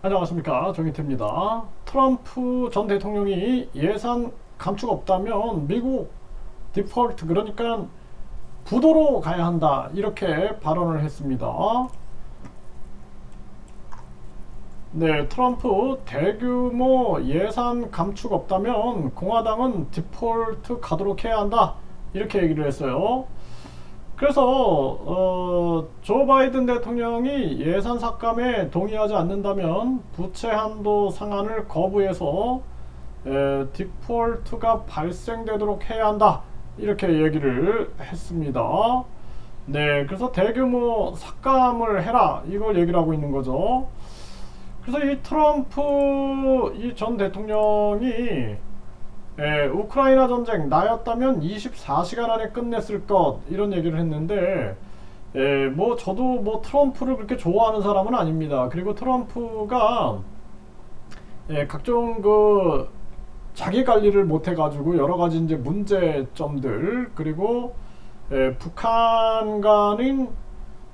안녕하십니까 정희태입니다. 트럼프 전 대통령이 예산 감축 없다면 미국 디폴트 그러니까 부도로 가야 한다 이렇게 발언을 했습니다. 네, 트럼프 대규모 예산 감축 없다면 공화당은 디폴트 가도록 해야 한다 이렇게 얘기를 했어요. 그래서 어, 조 바이든 대통령이 예산 삭감에 동의하지 않는다면 부채 한도 상한을 거부해서 에, 디폴트가 발생되도록 해야 한다 이렇게 얘기를 했습니다. 네, 그래서 대규모 삭감을 해라 이걸 얘기를 하고 있는 거죠. 그래서 이 트럼프 이 전 대통령이 예, 우크라이나 전쟁 나였다면 24시간 안에 끝냈을 것 이런 얘기를 했는데 예, 뭐 저도 뭐 트럼프를 그렇게 좋아하는 사람은 아닙니다. 그리고 트럼프가 예, 각종 그 자기 관리를 못 해 가지고 여러 가지 이제 문제점들 그리고 예, 북한과는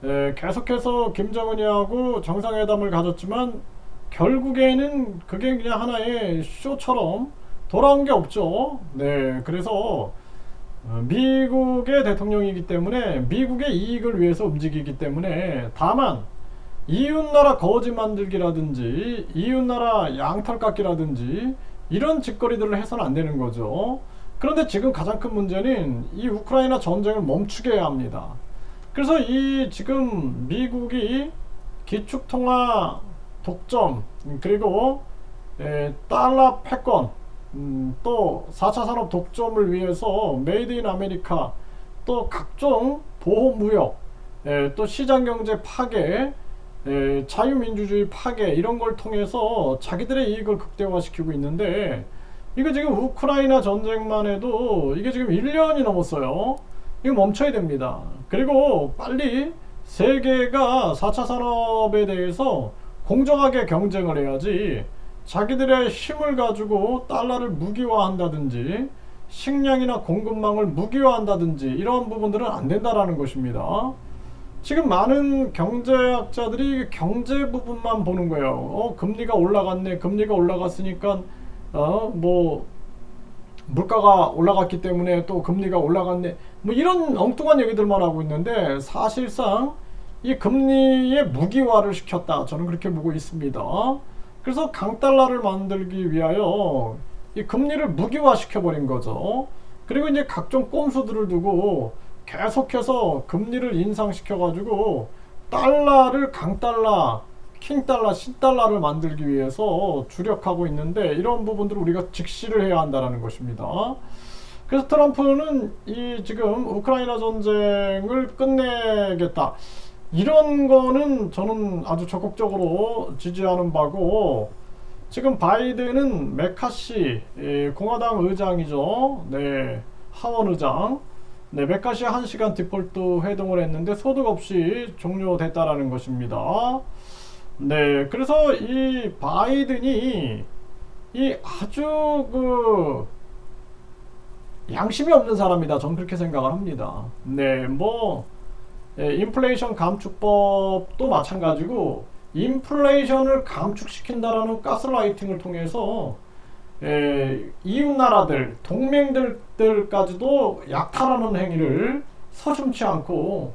예, 계속해서 김정은이하고 정상회담을 가졌지만 결국에는 그게 그냥 하나의 쇼처럼 돌아온 게 없죠. 네, 그래서 어, 미국의 대통령이기 때문에 미국의 이익을 위해서 움직이기 때문에 다만 이웃나라 거지 만들기라든지 이웃나라 양털 깎기라든지 이런 짓거리들을 해서는 안 되는 거죠. 그런데 지금 가장 큰 문제는 이 우크라이나 전쟁을 멈추게 해야 합니다. 그래서 이 지금 미국이 기축통화 독점 그리고 에, 달러 패권 음, 또 4차 산업 독점을 위해서 메이드 인 아메리카 또 각종 보호무역 에, 또 시장경제 파괴 에, 자유민주주의 파괴 이런 걸 통해서 자기들의 이익을 극대화시키고 있는데 이거 지금 우크라이나 전쟁만 해도 이게 지금 1년이 넘었어요. 이거 멈춰야 됩니다. 그리고 빨리 세계가 4차 산업에 대해서 공정하게 경쟁을 해야지 자기들의 힘을 가지고 달러를 무기화한다든지 식량이나 공급망을 무기화한다든지 이런 부분들은 안 된다라는 것입니다. 지금 많은 경제학자들이 경제 부분만 보는 거예요. 어, 금리가 올라갔네. 금리가 올라갔으니까 어, 뭐 물가가 올라갔기 때문에 또 금리가 올라갔네. 뭐 이런 엉뚱한 얘기들만 하고 있는데 사실상 이 금리의 무기화를 시켰다. 저는 그렇게 보고 있습니다. 그래서 강달러를 만들기 위하여 이 금리를 무기화 시켜 버린 거죠. 그리고 이제 각종 꼼수들을 두고 계속해서 금리를 인상시켜 가지고 달러를 강달러, 킹달러, 신달러를 만들기 위해서 주력하고 있는데 이런 부분들을 우리가 직시를 해야 한다는 것입니다. 그래서 트럼프는 이 지금 우크라이나 전쟁을 끝내겠다. 이런 거는 저는 아주 적극적으로 지지하는 바고 지금 바이든은 메카시 예, 공화당 의장이죠. 네, 하원 의장. 네, 메카시 1시간 디폴트 회동을 했는데 소득 없이 종료됐다라는 것입니다. 네, 그래서 이 바이든이 이 아주 그 양심이 없는 사람이다. 저는 그렇게 생각을 합니다. 네, 뭐 예, 인플레이션 감축법도 마찬가지고 인플레이션을 감축시킨다라는 가스라이팅을 통해서 예, 이웃 나라들 동맹들까지도 약탈하는 행위를 서슴치 않고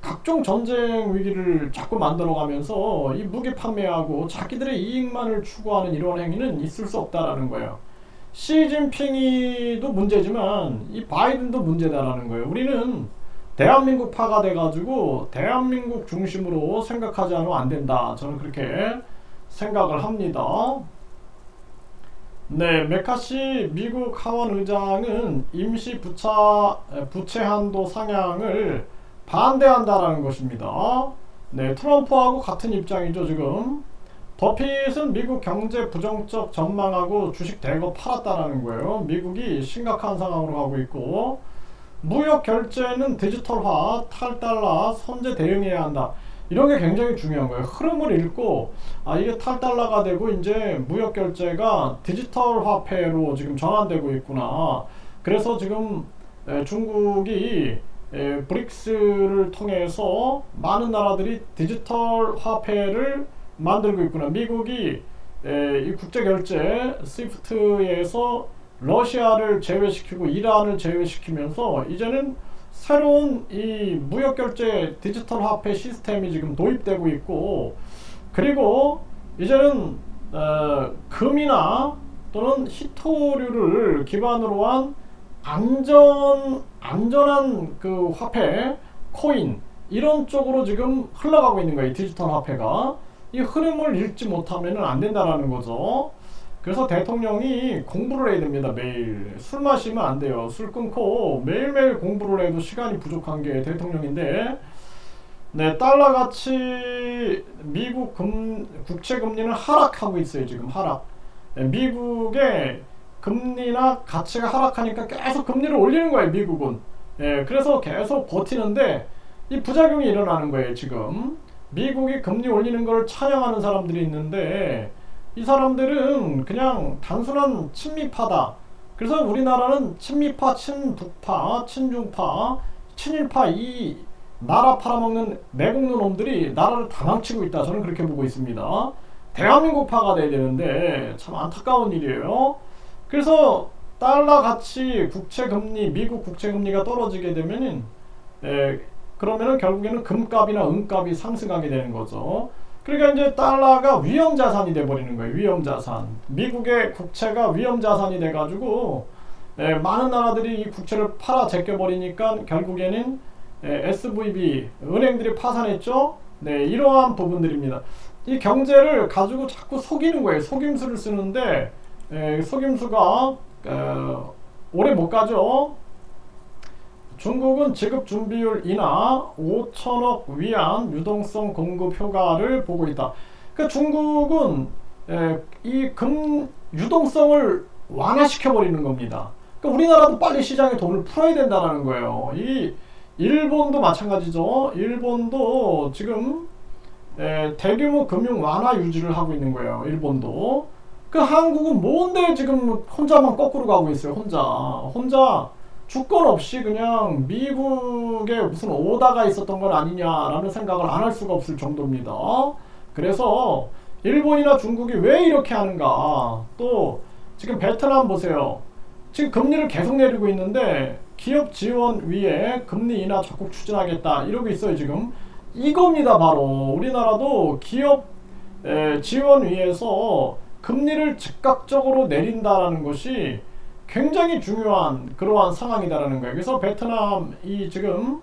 각종 전쟁 위기를 자꾸 만들어가면서 이 무기 판매하고 자기들의 이익만을 추구하는 이런 행위는 있을 수 없다라는 거예요. 시진핑이도 문제지만 이 바이든도 문제다라는 거예요. 우리는 대한민국 파가 돼가지고 대한민국 중심으로 생각하지 않으면 안 된다. 저는 그렇게 생각을 합니다. 네, 메카시 미국 하원 의장은 임시 부차, 부채 한도 상향을 반대한다라는 것입니다. 네, 트럼프하고 같은 입장이죠, 지금. 버핏은 미국 경제 부정적 전망하고 주식 대거 팔았다라는 거예요. 미국이 심각한 상황으로 가고 있고, 무역 결제는 디지털화, 탈달러, 선제 대응해야 한다. 이런 게 굉장히 중요한 거예요. 흐름을 읽고 아 이게 탈달러가 되고 이제 무역 결제가 디지털 화폐로 지금 전환되고 있구나. 그래서 지금 에, 중국이 에, 브릭스를 통해서 많은 나라들이 디지털 화폐를 만들고 있구나. 미국이 에, 이 국제 결제 스위프트에서 러시아를 제외시키고 이란을 제외시키면서 이제는 새로운 이 무역 결제 디지털 화폐 시스템이 지금 도입되고 있고 그리고 이제는 어, 금이나 또는 히토류를 기반으로 한 안전 안전한 그 화폐 코인 이런 쪽으로 지금 흘러가고 있는 거예요 디지털 화폐가. 이 흐름을 읽지 못하면 안 된다라는 거죠 그래서 대통령이 공부를 해야 됩니다 매일. 술 마시면 안 돼요. 술 끊고 매일매일 공부를 해도 시간이 부족한 게 대통령인데 네 달러 가치 미국 금 국채 금리는 하락하고 있어요 지금 하락. 네, 미국의 금리나 가치가 하락하니까 계속 금리를 올리는 거예요 미국은. 예, 그래서 계속 버티는데 이 부작용이 일어나는 거예요 지금. 미국이 금리 올리는 걸 찬양하는 사람들이 있는데 이 사람들은 그냥 단순한 친미파다. 그래서 우리나라는 친미파, 친북파, 친중파, 친일파 이 나라 팔아먹는 내국노 놈들이 나라를 다 망치고 있다. 저는 그렇게 보고 있습니다. 대한민국파가 돼야 되는데 참 안타까운 일이에요. 그래서 달러 가치 국채 금리, 미국 국채 금리가 떨어지게 되면은 에, 그러면은 결국에는 금값이나 은값이 상승하게 되는 거죠. 그러니까 이제 달러가 위험 자산이 돼 버리는 거예요. 위험 자산. 미국의 국채가 위험 자산이 돼 가지고 예, 많은 나라들이 이 국채를 팔아 제껴 버리니까 결국에는 예, SVB 은행들이 파산했죠. 네, 이러한 부분들입니다. 이 경제를 가지고 자꾸 속이는 거예요. 속임수를 쓰는데 예, 속임수가 어, 오래 못 가죠. 중국은 지급 준비율 인하 5천억 위안 유동성 공급 효과를 보고 있다. 그러니까 중국은 이 금 유동성을 완화시켜 버리는 겁니다. 그러니까 우리나라도 빨리 시장에 돈을 풀어야 된다는 거예요. 이 일본도 마찬가지죠. 일본도 지금 에, 대규모 금융 완화 유지를 하고 있는 거예요. 일본도. 그 한국은 뭔데 지금 혼자만 거꾸로 가고 있어요. 혼자. 혼자 주권 없이 그냥 미국에 무슨 오다가 있었던 건 아니냐라는 생각을 안 할 수가 없을 정도입니다. 그래서 일본이나 중국이 왜 이렇게 하는가? 또 지금 베트남 보세요. 지금 금리를 계속 내리고 있는데 기업 지원 위에 금리 인하 적극 추진하겠다 이러고 있어요 지금. 이겁니다 바로 우리나라도 기업 지원 위에서 금리를 즉각적으로 내린다라는 것이 굉장히 중요한 그러한 상황이다라는 거예요. 그래서 베트남이 지금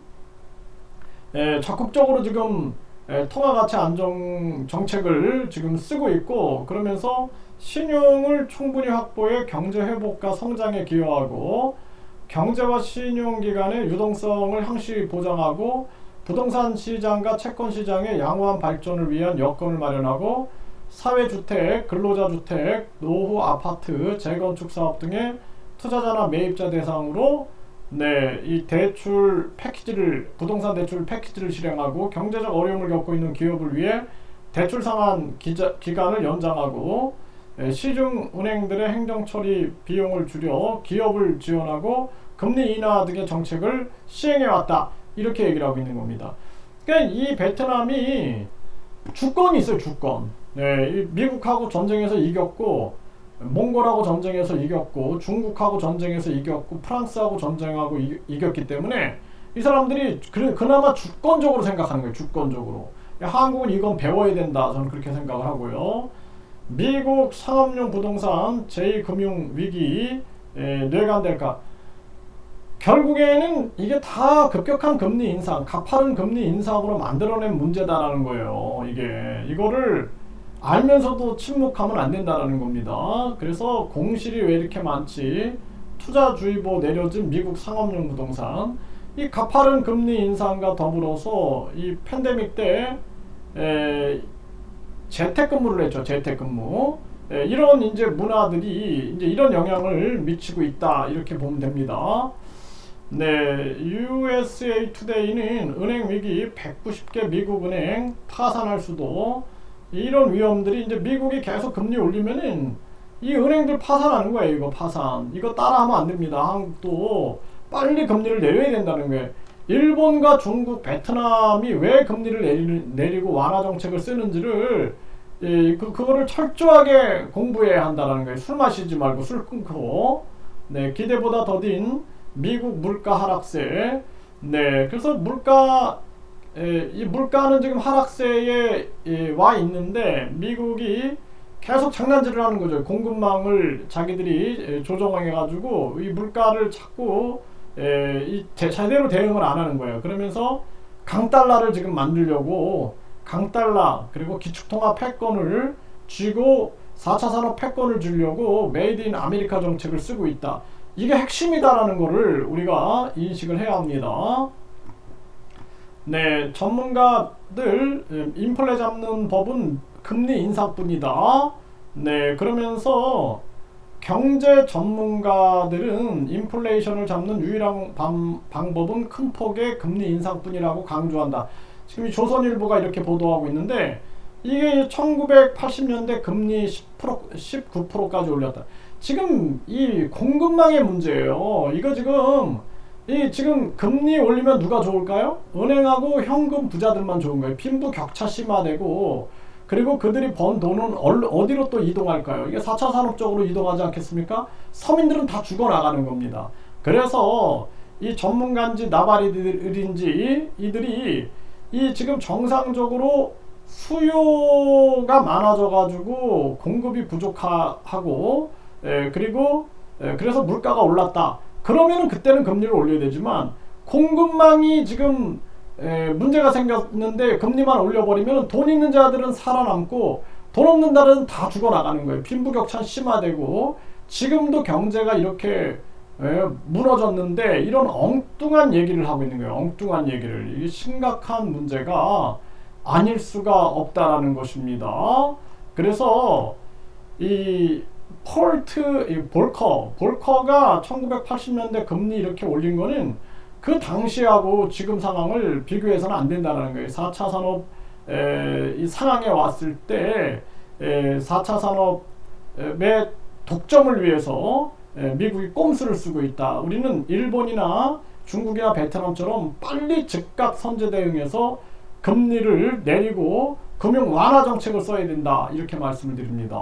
에, 적극적으로 지금 에, 통화 가치 안정 정책을 지금 쓰고 있고 그러면서 신용을 충분히 확보해 경제 회복과 성장에 기여하고 경제와 신용 기관의 유동성을 항시 보장하고 부동산 시장과 채권 시장의 양호한 발전을 위한 여건을 마련하고 사회주택, 근로자주택, 노후 아파트, 재건축 사업 등의 투자자나 매입자 대상으로 네, 이 대출 패키지를 부동산 대출 패키지를 실행하고 경제적 어려움을 겪고 있는 기업을 위해 대출 상환 기자, 기간을 연장하고 네, 시중 은행들의 행정 처리 비용을 줄여 기업을 지원하고 금리 인하 등의 정책을 시행해 왔다. 이렇게 얘기를 하고 있는 겁니다. 그러니까 이 베트남이 주권이 있어요, 주권. 네, 미국하고 전쟁에서 이겼고 몽골하고 전쟁에서 이겼고 중국하고 전쟁에서 이겼고 프랑스하고 전쟁하고 이, 이겼기 때문에 이 사람들이 그, 그나마 주권적으로 생각하는 거예요. 주권적으로. 한국은 이건 배워야 된다. 저는 그렇게 생각을 하고요. 미국 상업용 부동산 제2금융위기 뇌관될까? 결국에는 이게 다 급격한 금리 인상, 가파른 금리 인상으로 만들어낸 문제다라는 거예요. 이게 이거를 알면서도 침묵하면 안 된다는 겁니다. 그래서 공실이 왜 이렇게 많지? 투자주의보 내려진 미국 상업용 부동산 이 가파른 금리 인상과 더불어서 이 팬데믹 때 에, 재택근무를 했죠. 재택근무 에, 이런 이제 문화들이 이제 이런 영향을 미치고 있다 이렇게 보면 됩니다. 네, USA 투데이는 은행 위기 190개 미국 은행 파산할 수도 이런 위험들이 이제 미국이 계속 금리 올리면은 이 은행들 파산하는 거예요. 이거 파산. 이거 따라하면 안 됩니다. 한국도 빨리 금리를 내려야 된다는 거예요. 일본과 중국, 베트남이 왜 금리를 내리, 내리고 완화 정책을 쓰는지를 예, 그, 그거를 철저하게 공부해야 한다는 거예요. 술 마시지 말고 술 끊고. 네, 기대보다 더딘 미국 물가 하락세. 네, 그래서 물가, 예, 이 물가는 지금 하락세에 예, 와 있는데 미국이 계속 장난질을 하는 거죠. 공급망을 자기들이 예, 조정해 가지고 이 물가를 자꾸 예, 이 제, 제대로 대응을 안 하는 거예요. 그러면서 강달러를 지금 만들려고 강달러 그리고 기축통화 패권을 쥐고 4차 산업 패권을 주려고 메이드 인 아메리카 정책을 쓰고 있다. 이게 핵심이다라는 거를 우리가 인식을 해야 합니다. 네, 전문가들 음, 인플레 잡는 법은 금리 인상뿐이다. 네, 그러면서 경제 전문가들은 인플레이션을 잡는 유일한 방, 방법은 큰 폭의 금리 인상뿐이라고 강조한다. 지금 이 조선일보가 이렇게 보도하고 있는데 이게 1980년대 금리 10% 19%까지 올렸다. 지금 이 공급망의 문제예요. 이거 지금 이 지금 금리 올리면 누가 좋을까요? 은행하고 현금 부자들만 좋은 거예요. 빈부 격차 심화되고 그리고 그들이 번 돈은 어디로 또 이동할까요? 이게 4차 산업 쪽으로 이동하지 않겠습니까? 서민들은 다 죽어나가는 겁니다. 그래서 이 전문가인지 나발이들인지 이들이 이 지금 정상적으로 수요가 많아져가지고 공급이 부족하고 에, 그리고 에, 그래서 물가가 올랐다. 그러면은 그때는 금리를 올려야 되지만 공급망이 지금 에, 문제가 생겼는데 금리만 올려버리면 돈 있는 자들은 살아남고 돈 없는 자들은 다 죽어나가는 거예요. 빈부격차 심화되고 지금도 경제가 이렇게 에, 무너졌는데 이런 엉뚱한 얘기를 하고 있는 거예요. 엉뚱한 얘기를. 이게 심각한 문제가 아닐 수가 없다라는 것입니다. 그래서 이 폴트, 이 볼커, 볼커가 1980년대 금리 이렇게 올린 거는 그 당시하고 지금 상황을 비교해서는 안 된다는 거예요. 4차 산업 에, 이 상황에 왔을 때 에, 4차 산업의 독점을 위해서 에, 미국이 꼼수를 쓰고 있다. 우리는 일본이나 중국이나 베트남처럼 빨리 즉각 선제 대응해서 금리를 내리고 금융 완화 정책을 써야 된다. 이렇게 말씀을 드립니다.